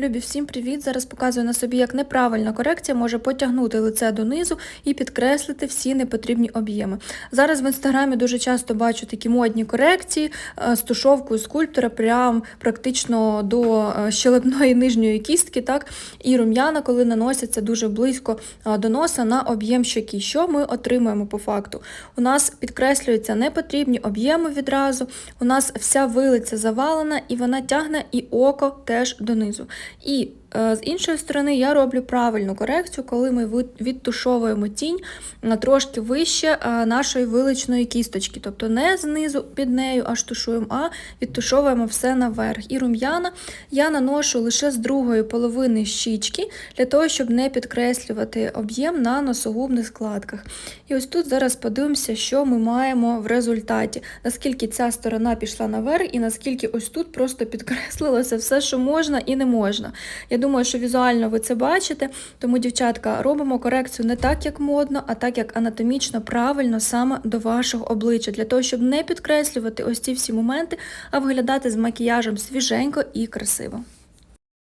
Любі, всім привіт! Зараз показую на собі, як неправильна корекція може потягнути лице донизу і підкреслити всі непотрібні об'єми. Зараз в інстаграмі дуже часто бачу такі модні корекції е, з тушовкою скульптора, прям практично до е, щелепної нижньої кістки, так і рум'яна, коли наносяться дуже близько е, до носа на об'єм щоки. Що ми отримуємо по факту? У нас підкреслюються непотрібні об'єми відразу. У нас вся вилиця завалена, і вона тягне і око теж донизу. І е, з іншої сторони я роблю правильну корекцію, коли ми відтушовуємо тінь трошки вище е, нашої виличної кісточки. Тобто не знизу під нею аж тушуємо, а відтушовуємо все наверх. І рум'яна я наношу лише з другої половини щічки для того, щоб не підкреслювати об'єм на носогубних складках. І ось тут зараз подивимося, що ми маємо в результаті, наскільки ця сторона пішла наверх, і наскільки ось тут просто підкреслилося все, що можна і не можна. Я думаю, що візуально ви це бачите, тому, дівчатка, робимо корекцію не так, як модно, а так, як анатомічно правильно саме до вашого обличчя, для того, щоб не підкреслювати ось ці всі моменти, а виглядати з макіяжем свіженько і красиво.